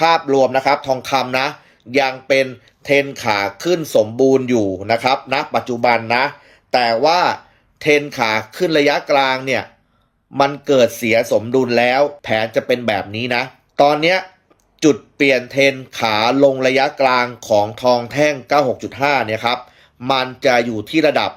ภาพรวมนะครับทองคำนะ ยังเป็นเทนขาขึ้นสมบูรณ์อยู่นะครับณปัจจุบันนะ แต่ว่าเทนขาขึ้นระยะกลางเนี่ย มันเกิดเสียสมดุลแล้ว แผนจะเป็นแบบนี้นะ ตอนเนี้ยจุดเปลี่ยนเทนขาลงระยะกลางของทองแท่ง 96.5 เนี่ยครับ มันจะอยู่ที่ระดับ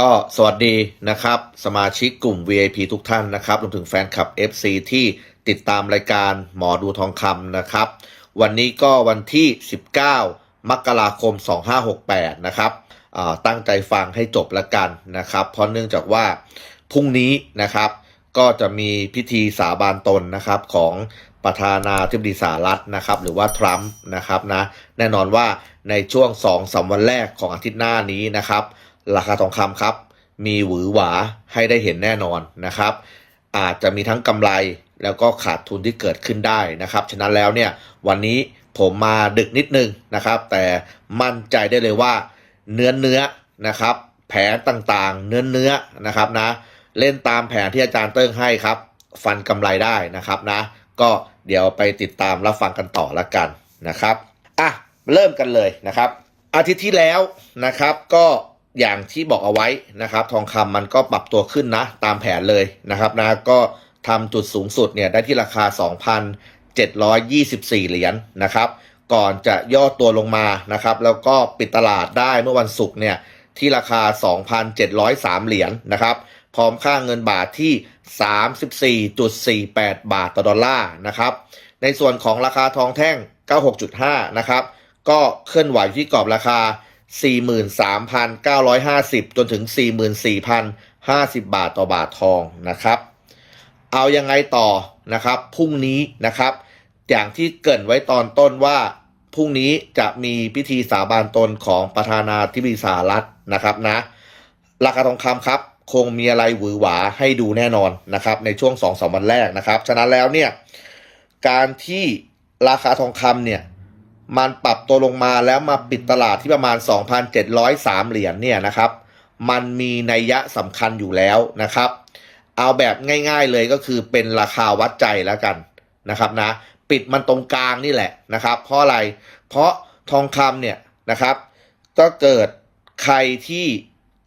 ก็สวัสดีนะครับ สมาชิกกลุ่ม VIP ทุกท่านนะครับรวมถึงแฟนคลับ FC ที่ติดตามรายการหมอดูทองคำนะครับ วันนี้ก็วันที่ 19 มกราคม 2568 นะครับตั้งใจฟังให้จบล้วกันนะครับ เพราะเนื่องจากว่าพรุ่งนี้นะครับ ก็จะมีพิธีสาบานตนนะครับของประธานาธิบดีสหรัฐนะครับ หรือว่าทรัมป์นะครับนะแน่นอนว่าในช่วง2อสวันแรกของอาทิตย์หน้านี้นะครับ ราคาทองคำครับ มีหวือหวาให้ได้เห็นแน่นอนนะครับ อาจจะมีทั้งกำไรแล้วก็ขาดทุนที่เกิดขึ้นได้นะครับ ฉะนั้นแล้วเนี่ยวันนี้ผมมาดึกนิดนึงนะครับ แต่มั่นใจได้เลยว่าเนื้อเนื้อนะครับแผนต่างๆ เนื้อเนื้อนะครับนะเล่นตามแผนที่อาจารย์เติ้งให้ครับ ฟันกำไรได้นะครับนะ ก็เดี๋ยวไปติดตามรับฟังกันต่อละกันนะครับอะเริ่มกันเลยนะครับ อาทิตย์ที่แล้วนะครับก็ อย่างที่บอกเอาไว้นะครับ ทองคำมันก็ปรับตัวขึ้นนะ ตามแผนเลยนะครับนะก็ทำจุดสูงสุดเนี่ยได้ที่ราคา 2,724 เหรียญนะครับ ก่อนจะย่อตัวลงมานะครับ แล้วก็ปิดตลาดได้เมื่อวันศุกร์เนี่ยที่ราคา 2,703 เหรียญนะครับพร้อมค่าเงินบาทที่ 34.48 บาทต่อดอลลาร์นะครับ ในส่วนของราคาทองแท่ง 96.5 นะครับ ก็เคลื่อนไหวที่กรอบราคา 43,950 จนถึง 44,050 บาทต่อบาททองนะครับ เอายังไงต่อนะครับพรุ่งนี้นะครับ อย่างที่เกรินไว้ตอนต้นว่าพรุ่งนี้จะมีพิธีสาบานตนของประธานาธิบดีสหรัฐนะครับนะ ราคาทองคำครับ คงมีอะไรหวือหวาให้ดูแน่นอนนะครับ ในช่วง2อสวันแรกนะครับ ฉะนั้นแล้วเนี่ย การที่ราคาทองคำเนี่ย มันปรับตัวลงมาแล้วมาปิดตลาดที่ประมาณ 2,703 เหรียญเนี่ยนะครับ มันมีนัยยะสำคัญอยู่แล้วนะครับ เอาแบบง่ายๆเลยก็คือเป็นราคาวัดใจแล้วกันนะครับนะ ปิดมันตรงกลางนี่แหละนะครับ เพราะอะไร เพราะทองคำเนี่ยนะครับ ก็เกิดใครที่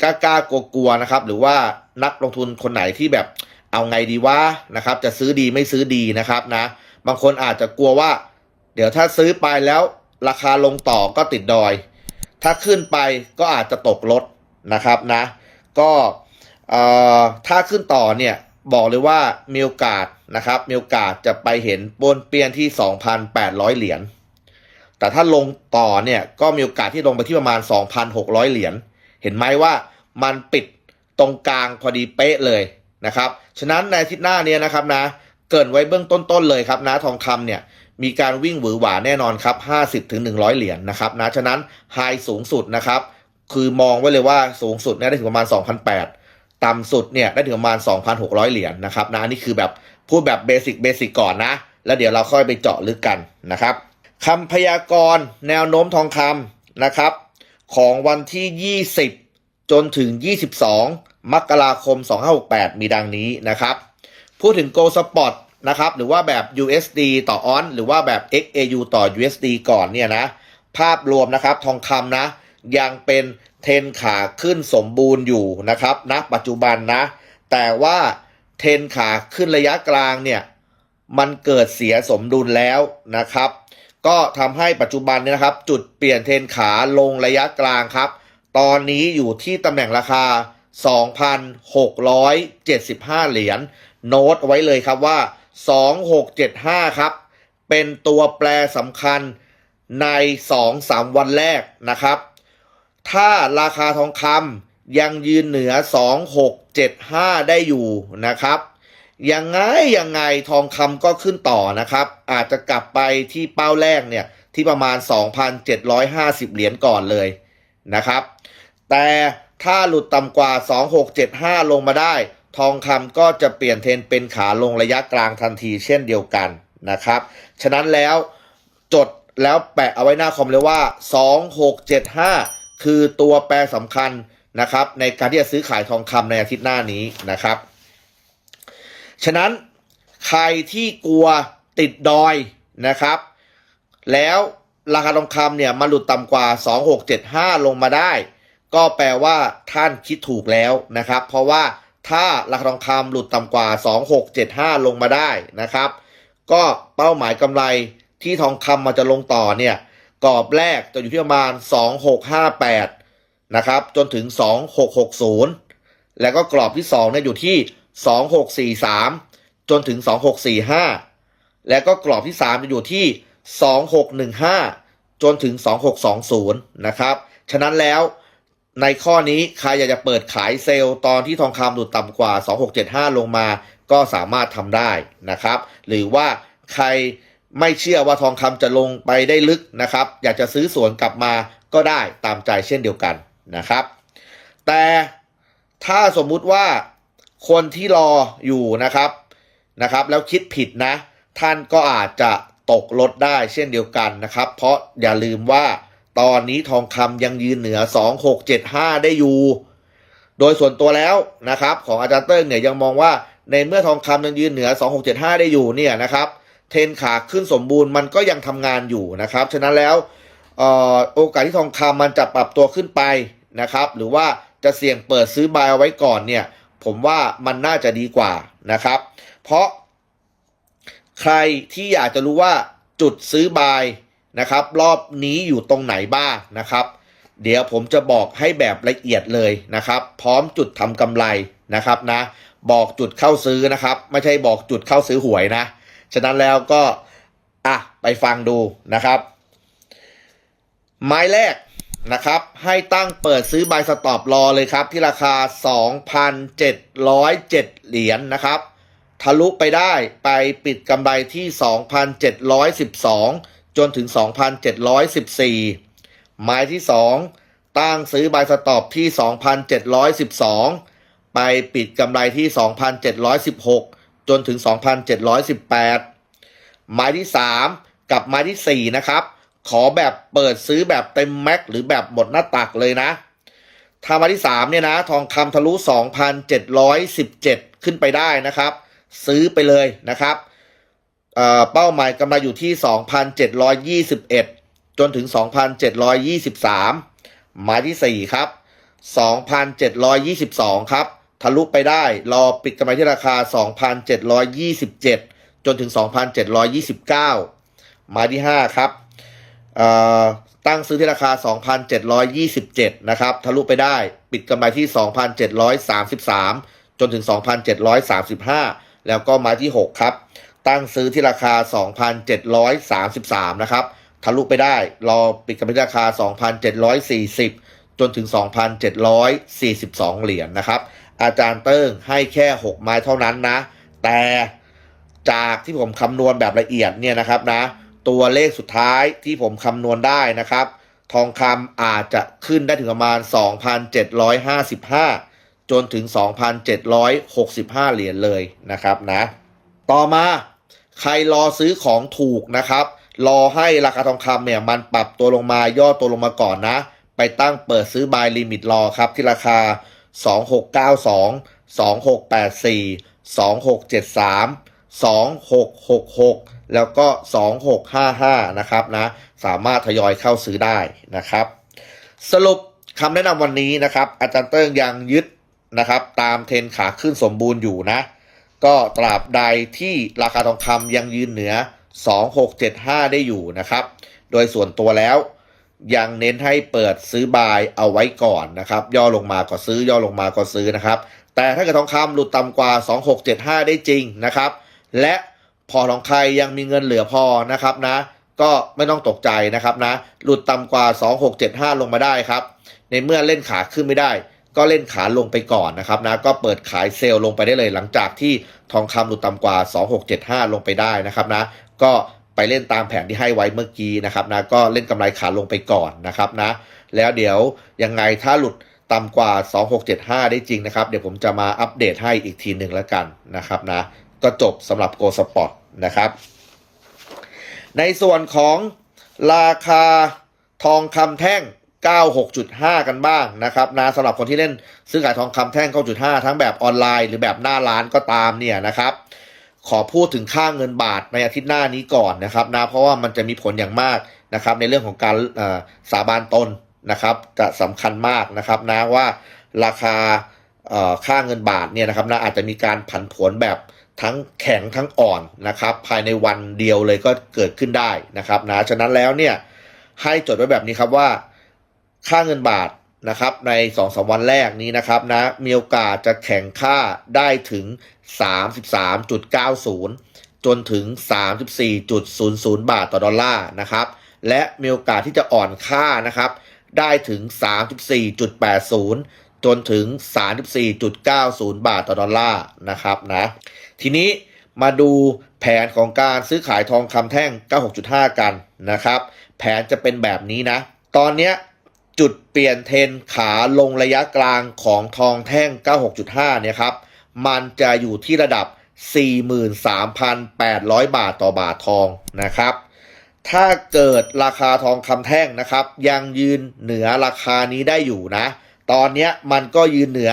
กล้าๆกลัวๆนะครับ หรือว่านักลงทุนคนไหนที่แบบเอาไงดีวะนะครับ จะซื้อดีไม่ซื้อดีนะครับนะ บางคนอาจจะกลัวว่า เดี๋ยวถ้าซื้อไปแล้วราคาลงต่อก็ติดดอย ถ้าขึ้นไปก็อาจจะตกลดนะครับนะ ก็ถ้าขึ้นต่อเนี่ยบอกเลยว่ามีโอกาสนะครับมีโอกาสจะไปเห็นบนเปียนที่ 2,800 เหรียญ แต่ถ้าลงต่อเนี่ยก็มีโอกาสที่ลงไปที่ประมาณ 2,600 เหรียญ เห็นไหมว่ามันปิดตรงกลางพอดีเป๊ะเลยนะครับ ฉะนั้นในทิตย์หน้าเนี้นะครับนะ เกินไว้เบื้องต้นๆเลยครับนะทองคำเนี่ย มีการวิ่งหวือหวาแน่นอนครับ 50ถึง100 เหรียญนะครับนะฉะนั้นไฮสูงสุดนะครับ คือมองไว้เลยว่าสูงสุดเนี่ยได้ถึงประมาณ2,008ต่ำสุดเนี่ยได้ถึงประมาณ 2,600 เหรียญนะครับนะอันนี่คือแบบพูดแบบเบสิกเบสิกก่อนนะ แล้วเดี๋ยวเราค่อยไปเจาะลึกกันนะครับคำพยากรณ์แนวโน้มทองคำนะครับ ของวันที่ 20 จนถึง 22 มกราคม 2568 มีดังนี้นะครับ พูดถึง Go Spot นะครับหรือว่าแบบ USD ต่อออนหรือว่าแบบ XAU ต่อ USD ก่อนเนี่ยนะภาพรวมนะครับทองคำนะ ยังเป็นเทนขาขึ้นสมบูรณ์อยู่นะครับณปัจจุบันนะ แต่ว่าเทนขาขึ้นระยะกลางเนี่ยมันเกิดเสียสมดุลแล้วนะครับ ก็ทำให้ปัจจุบันเนี่ยนะครับ จุดเปลี่ยนเทนขาลงระยะกลางครับ ตอนนี้อยู่ที่ตำแหน่งราคา 2,675 เหรียญโน้ตไว้เลยครับว่า 2675 ครับ เป็นตัวแปรสำคัญใน 2-3 วันแรกนะครับ ถ้าราคาทองคำยังยืนเหนือ 2675 ได้อยู่นะครับยังไงยังไงทองคำก็ขึ้นต่อนะครับ อาจจะกลับไปที่เป้าแรกเนี่ย ที่ประมาณ 2,750 เหรียญก่อนเลยนะครับ แต่ถ้าหลุดต่ำกว่า 2675 ลงมาได้ ทองคำก็จะเปลี่ยนเทรนเป็นขาลงระยะกลางทันทีเช่นเดียวกันนะครับ ฉะนั้นแล้วจดแล้วแปะเอาไว้หน้าคอมเลยว่า 2675 คือตัวแปรสำคัญนะครับ ในการที่จะซื้อขายทองคำในอาทิตย์หน้านี้นะครับ ฉะนั้นใครที่กลัวติดดอยนะครับ แล้วราคาทองคำเนี่ยมาหลุดต่ำกว่า 2675 ลงมาได้ ก็แปลว่าท่านคิดถูกแล้วนะครับ เพราะว่า ถ้าราคาทองคำหลุดต่ำกว่า 2675 ลงมาได้นะครับ ก็เป้าหมายกำไรที่ทองคำมันจะลงต่อเนี่ยกรอบแรกจะอยู่ที่ประมาณ 2658 นะครับ จนถึง 2660 แล้วก็กรอบที่2เนี่ยอยู่ที่ 2643 จนถึง 2645 แล้วก็กรอบที่3จะอยู่ที่ 2615 จนถึง 2620 นะครับ ฉะนั้นแล้ว ในข้อนี้ใครอยากจะเปิดขายเซลล์ตอนที่ทองคำหลุดต่ำกว่า 2675 ลงมาก็สามารถทำได้นะครับ หรือว่าใครไม่เชื่อว่าทองคำจะลงไปได้ลึกนะครับ อยากจะซื้อสวนกลับมาก็ได้ตามใจเช่นเดียวกันนะครับ แต่ถ้าสมมุติว่าคนที่รออยู่นะครับนะครับ แล้วคิดผิดนะ ท่านก็อาจจะตกลดได้เช่นเดียวกันนะครับ เพราะอย่าลืมว่า ตอนนี้ทองคำยังยืนเหนือ 2675 ได้อยู่ โดยส่วนตัวแล้วนะครับ ของอาจารย์เติ้งเนี่ยยังมองว่าในเมื่อทองคำยังยืนเหนือ 2675 ได้อยู่เนี่ยนะครับเทนขาขึ้นสมบูรณ์มันก็ยังทำงานอยู่นะครับ ฉะนั้นแล้วออโอกาสที่ทองคำมันจะปรับตัวขึ้นไปนะครับ หรือว่าจะเสี่ยงเปิดซื้อบายเอาไว้ก่อนเนี่ย ผมว่ามันน่าจะดีกว่านะครับ เพราะใครที่อยากจะรู้ว่าจุดซื้อบาย นะครับ รอบนี้อยู่ตรงไหนบ้างนะครับ เดี๋ยวผมจะบอกให้แบบละเอียดเลยนะครับ พร้อมจุดทำกำไรนะครับนะ บอกจุดเข้าซื้อนะครับ ไม่ใช่บอกจุดเข้าซื้อหวยนะ ฉะนั้นแล้วก็อะไปฟังดูนะครับ ไม้แรกนะครับ ให้ตั้งเปิดซื้อบายสต็อปรอเลยครับ ที่ราคา 2,707 เหรียญนนะครับ ทะลุไปได้ไปปิดกำไรที่ 2,712 จนถึง 2,714ไม้ที่ 2 ตั้งซื้อบายสต็อปที่ 2,712 ไปปิดกำไรที่ 2,716 จนถึง 2,718ไม้ที่ 3 กับไม้ทีสี่ 4 นะครับ ขอแบบเปิดซื้อแบบเต็มแม็กหรือแบบหมดหน้าตักเลยนะถ้าม้ที่ 3 เนี่ยนะ ทองคำทะลุ 2,717 ขึ้นไปได้นะครับ ซื้อไปเลยนะครับ เป้าหมายกำไรอยู่ที่ 2,721 จนถึง 2,723 หมายที่ 4 ครับ 2,722 ครับ ทะลุไปได้ รอปิดกำไรที่ราคา 2,727 จนถึง 2,729 หมายที่ 5 ครับตั้งซื้อที่ราคา 2,727 นะครับ ทะลุไปได้ ปิดกำไรที่ 2,733 จนถึง 2,735 แล้วก็หมายที่ 6 ครับ ตั้งซื้อที่ราคา 2,733 นะครับ ทะลุไปได้ รอปิดกำไรที่ราคา 2,740 จนถึง 2,742 เหรียญนะครับ อาจารย์เติ้งให้แค่ 6 ไม้เท่านั้นนะ แต่จากที่ผมคำนวณแบบละเอียดเนี่ยนะครับนะ ตัวเลขสุดท้ายที่ผมคำนวณได้นะครับ ทองคำอาจจะขึ้นได้ถึงประมาณ 2,755 จนถึง 2,765 เหรียญเลยนะครับนะต่อมา ใครรอซื้อของถูกนะครับ รอให้ราคาทองคำเนี่ยมันปรับตัวลงมาย่อตัวลงมาก่อนนะ ไปตั้งเปิดซื้อบายลิมิตรอครับที่ราคา 2692 2684 2673 2666 แล้วก็ 2655 นะครับนะ สามารถทยอยเข้าซื้อได้นะครับ สรุปคำแนะนำวันนี้นะครับ อาจารย์เติ้งยังยึดนะครับ ตามเทรนขาขึ้นสมบูรณ์อยู่นะ ก็ตราบใดที่ราคาทองคำยังยืนเหนือ 2675 ได้อยู่นะครับ โดยส่วนตัวแล้วยังเน้นให้เปิดซื้อบายเอาไว้ก่อนนะครับ ย่อลงมาก็ซื้อย่อลงมาก็ซื้อนะครับ แต่ถ้าเกิดทองคำหลุดต่ำกว่า 2675 ได้จริงนะครับ และพอของใครยังมีเงินเหลือพอนะครับนะ ก็ไม่ต้องตกใจนะครับนะ หลุดต่ำกว่า 2675 ลงมาได้ครับ ในเมื่อเล่นขาขึ้นไม่ได้ ก็เล่นขาลงไปก่อนนะครับนะก็เปิดขายเซลล์ลงไปได้เลยหลังจากที่ทองคำหลุดต่ำกว่า 2675 ลงไปได้นะครับนะก็ไปเล่นตามแผนที่ให้ไว้เมื่อกี้นะครับนะก็เล่นกำไรขาลงไปก่อนนะครับนะแล้วเดี๋ยวยังไงถ้าหลุดต่ำกว่า 2675 ได้จริงนะครับ เดี๋ยวผมจะมาอัปเดตให้อีกทีหนึ่งแล้วกันนะครับนะก็จบสำหรับ Go Spot นะครับ ในส่วนของราคาทองคำแท่ง 96.5 กันบ้างนะครับนะสำหรับคนที่เล่นซื้อขายทองคำแท่ง 9.5 ทั้งแบบออนไลน์หรือแบบหน้าร้านก็ตามเนี่ยนะครับ ขอพูดถึงค่าเงินบาทในอาทิตย์หน้านี้ก่อนนะครับนะเพราะว่ามันจะมีผลอย่างมากนะครับ ในเรื่องของการสาบานตนนะครับจะสำคัญมากนะครับนะว่าราคาค่าเงินบาทเนี่ยนะครับนะอาจจะมีการผันผวนแบบทั้งแข็งทั้งอ่อนนะครับ ภายในวันเดียวเลยก็เกิดขึ้นได้นะครับนะฉะนั้นแล้วเนี่ยให้จดไว้แบบนี้ครับว่า ค่าเงินบาทนะครับใน2อสวันแรกนี้นะครับนะมีโอกาสจะแข่งค่าได้ถึง 33.90 จนถึง 34.00 บาทต่อดอลลาร์นะครับและมีโอกาสที่จะอ่อนค่านะครับได้ถึง 34.80 จนถึง 34.90 บาทต่อดอลลาร์นะครับนะทีนี้มาดูแผนของการซื้อขายทองคำแท่ง 96.5 กันนะครับ แผนจะเป็นแบบนี้นะ ตอนเนี้ย จุดเปลี่ยนเทนขาลงระยะกลางของทองแท่ง 96.5 เนี่ยครับ มันจะอยู่ที่ระดับ 43,800 บาทต่อบาททองนะครับ ถ้าเกิดราคาทองคำแท่งนะครับ ยังยืนเหนือราคานี้ได้อยู่นะ ตอนนี้มันก็ยืนเหนือ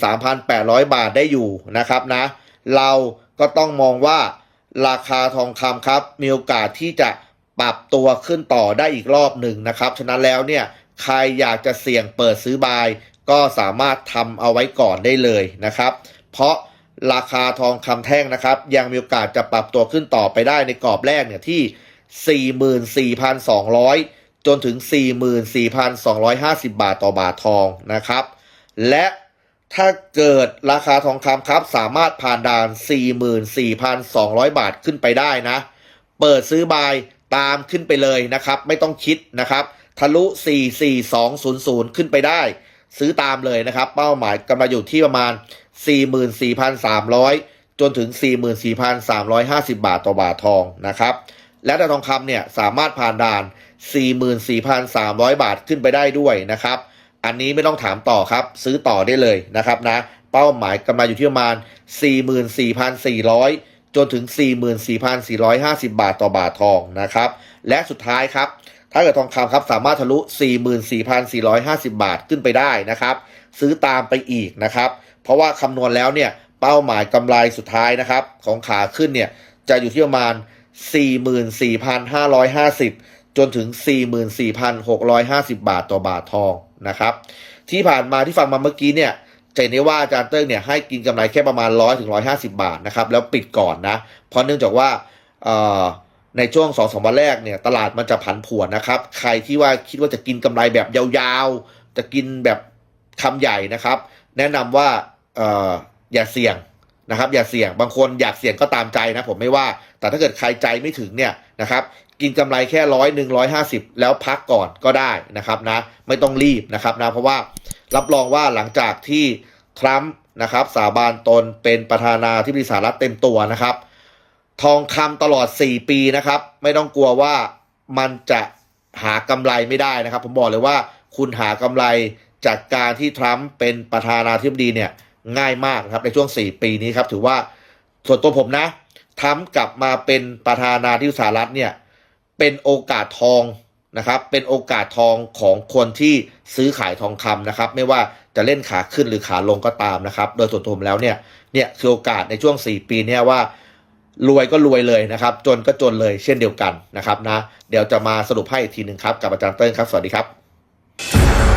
43,800 บาทได้อยู่นะครับนะ เราก็ต้องมองว่าราคาทองคำครับ มีโอกาสที่จะปรับตัวขึ้นต่อได้อีกรอบหนึ่งนะครับ ฉะนั้นแล้วเนี่ย ใครอยากจะเสี่ยงเปิดซื้อบาย ก็สามารถทำเอาไว้ก่อนได้เลยนะครับ เพราะราคาทองคำแท่งนะครับ ยังมีโอกาสจะปรับตัวขึ้นต่อไปได้ในกรอบแรกเนี่ยที่ 44,200 จนถึง 44,250 บาทต่อบาททองนะครับ และถ้าเกิดราคาทองคำครับสามารถผ่านด่าน 44,200 บาทขึ้นไปได้นะ เปิดซื้อบายตามขึ้นไปเลยนะครับ ไม่ต้องคิดนะครับ ทะลุ 44200 ขึ้นไปได้ ซื้อตามเลยนะครับ เป้าหมายกำลังอยู่ที่ประมาณ 44,300 จนถึง 44,350 บาทต่อบาททองนะครับ และแต่ทองคำเนี่ยสามารถผ่านด่าน 44,300 บาทขึ้นไปได้ด้วยนะครับ อันนี้ไม่ต้องถามต่อครับ ซื้อต่อได้เลยนะครับนะ เป้าหมายกำไรอยู่ที่ประมาณ 44,400 จนถึง 44,450 บาทต่อบาททองนะครับ และสุดท้ายครับ ถ้าเกิดทองคำครับสามารถทะลุ 44,450 บาทขึ้นไปได้นะครับ ซื้อตามไปอีกนะครับ เพราะว่าคำนวณแล้วเนี่ยเป้าหมายกำไรสุดท้ายนะครับ ของขาขึ้นเนี่ยจะอยู่ที่ประมาณ 44,550 จนถึง 44,650 บาทต่อบาททองนะครับ ที่ผ่านมาที่ฟังมาเมื่อกี้เนี่ยจะเห็นได้ว่าอาจารย์เติ้งเนี่ยให้กินกำไรแค่ประมาณ 100-150 บาทนะครับ แล้วปิดก่อนนะ เพราะเนื่องจากว่าเอ่อ ในช่วง2องสวันแรกเนี่ยตลาดมันจะผันผวนนะครับ ใครที่ว่าคิดว่าจะกินกำไรแบบยาวๆ จะกินแบบคำใหญ่นะครับ แนะนำว่าเอออย่าเสี่ยงนะครับ อย่าเสี่ยงบางคนอยากเสี่ยงก็ตามใจนะผมไม่ว่า แต่ถ้าเกิดใครใจไม่ถึงเนี่ยนะครับกินกำไรแค่ร้อยหนึ่งร้อยห้าสิบแล้วพักก่อนก็ได้นะครับนะไม่ต้องรีบนะครับนะเพราะว่ารับรองว่าหลังจากที่ทรัมป์นะครับสาบานตนเป็นประธานาธิบดีสหรัฐเต็มตัวนะครับ ทองคำตลอด 4 ปีนะครับ ไม่ต้องกลัวว่ามันจะหากำไรไม่ได้นะครับ ผมบอกเลยว่าคุณหากำไรจากการที่ทรัมป์เป็นประธานาธิบดีเนี่ยง่ายมากครับในช่วง 4 ปีนี้ครับ ถือว่าส่วนตัวผมนะทรัมป์กลับมาเป็นประธานาธิบดีสหรัฐเนี่ยเป็นโอกาสทองนะครับ เป็นโอกาสทองของคนที่ซื้อขายทองคำนะครับ ไม่ว่าจะเล่นขาขึ้นหรือขาลงก็ตามนะครับ โดยส่วนตัวผมแล้วเนี่ยเนี่ยคือโอกาสในช่วง 4 ปีเนี่ยว่า รวยก็รวยเลยนะครับ จนก็จนเลยเช่นเดียวกันนะครับนะ เดี๋ยวจะมาสรุปให้อีกทีหนึ่งครับ กับอาจารย์เติ้ลครับ สวัสดีครับ